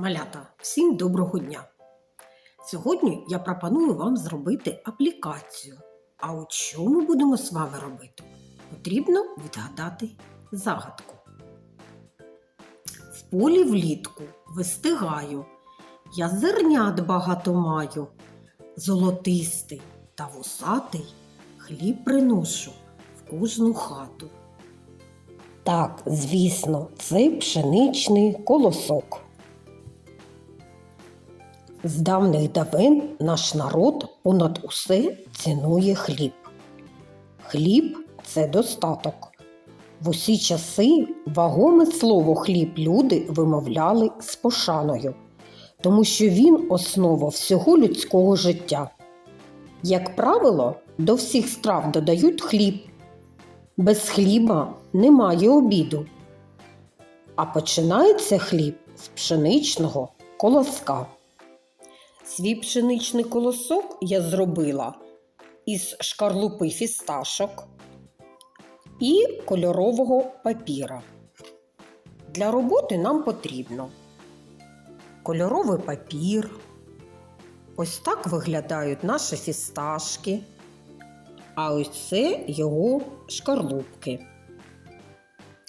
Малята, всім доброго дня! Сьогодні я пропоную вам зробити аплікацію. А от що ми будемо з вами робити? Потрібно відгадати загадку. В полі влітку вистигаю, я зернят багато маю, золотистий та вусатий хліб приношу в кожну хату. Так, звісно, це пшеничний колосок. З давних давен наш народ понад усе цінує хліб. Хліб це достаток. В усі часи вагоме слово хліб люди вимовляли з пошаною, тому що він основа всього людського життя. Як правило, до всіх страв додають хліб. Без хліба немає обіду. А починається хліб з пшеничного колоска. Свій пшеничний колосок я зробила із шкарлупи фісташок і кольорового папіра. Для роботи нам потрібно кольоровий папір. Ось так виглядають наші фісташки. А ось це його шкарлупки.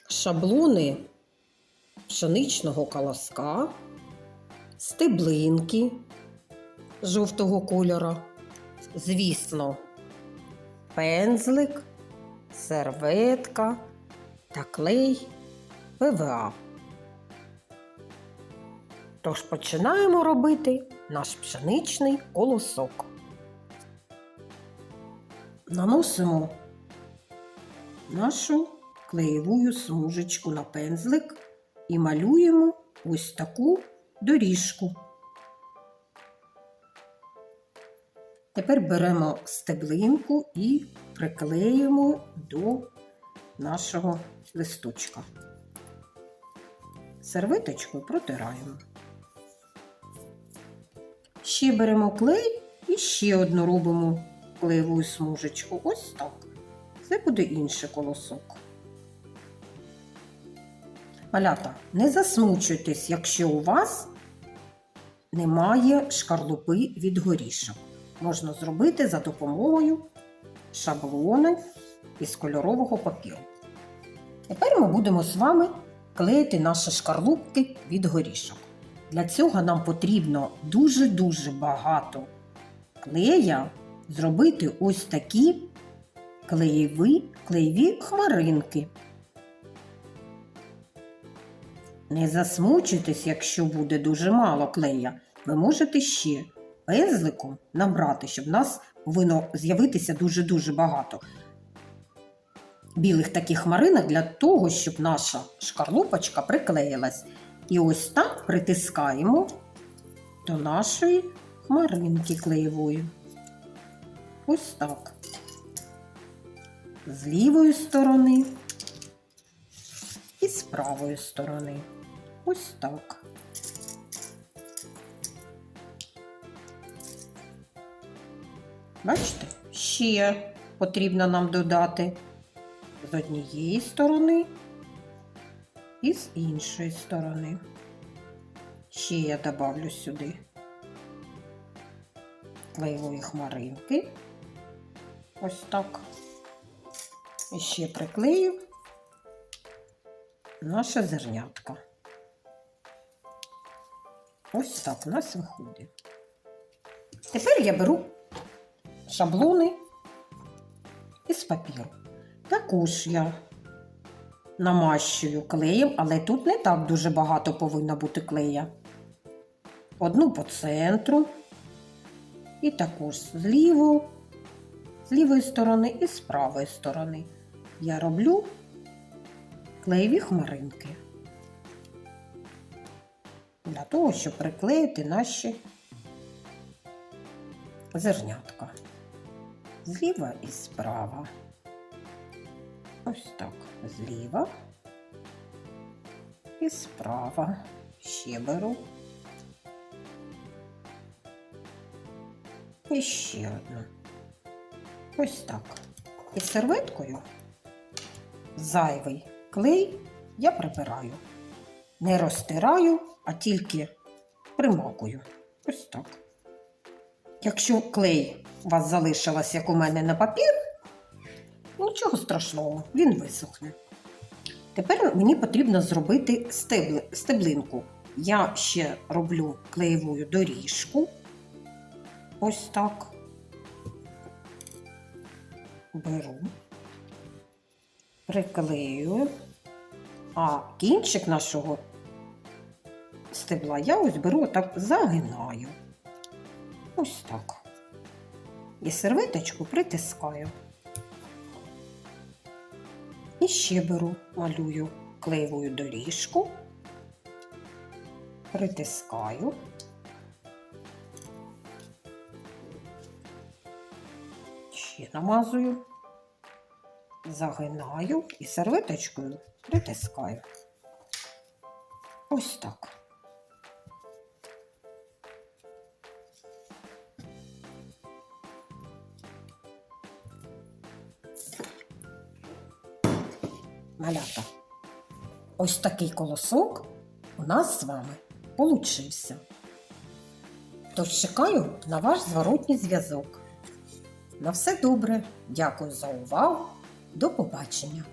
Шаблони пшеничного колоска, стеблинки жовтого кольора. Звісно, пензлик, серветка та клей ПВА. Тож починаємо робити наш пшеничний колосок. Наносимо нашу клеєву смужечку на пензлик і малюємо ось таку доріжку. Тепер беремо стеблинку і приклеїмо до нашого листочка. Серветочкою протираємо. Ще беремо клей і ще одну робимо клеєву смужечку. Ось так. Це буде інший колосок. Малята, не засмучуйтесь, якщо у вас немає шкарлупи від горішок можна зробити за допомогою шаблони із кольорового папіру. Тепер ми будемо з вами клеїти наші шкарлупки від горішок. Для цього нам потрібно дуже-дуже багато клея зробити ось такі клеєві, клеєві хмаринки. Не засмучуйтесь, якщо буде дуже мало клея. Ви можете ще пензликом набрати, щоб в нас повинно з'явитися дуже-дуже багато білих таких хмаринок для того, щоб наша шкарлупочка приклеїлась. І ось так притискаємо до нашої хмаринки клеєвої. Ось так. З лівої сторони і з правої сторони. Ось так. Бачите, ще потрібно нам додати з однієї сторони і з іншої сторони. Ще я добавлю сюди клеєвої хмаринки. Ось так. І ще приклею наше зернятко. Ось так у нас виходить. Тепер я беру шаблони із папіру. Також я намащую клеєм, але тут не так дуже багато повинно бути клея. Одну по центру і також з з лівої сторони і з правої сторони. Я роблю клеєві хмаринки для того, щоб приклеїти наші зернятка зліва і справа. Ось так, зліва і справа. Ще беру. І ще одну. Ось так. І серветкою зайвий клей я прибираю. Не розтираю, а тільки примакую. Ось так. Якщо клей у вас залишилась, як у мене на папір, нічого страшного, він висохне. Тепер мені потрібно зробити стебли, стеблинку. Я ще роблю клеєвою доріжку. Ось так. Беру, приклеюю, а кінчик нашого стебла я ось беру так загинаю. Ось так. І серветочку притискаю. І ще беру, малюю клеєвою доріжку, притискаю. Ще намазую, загинаю і серветочкою притискаю. Ось так. Малята. Ось такий колосок у нас з вами получився. Тож чекаю на ваш зворотній зв'язок. На все добре. Дякую за увагу. До побачення!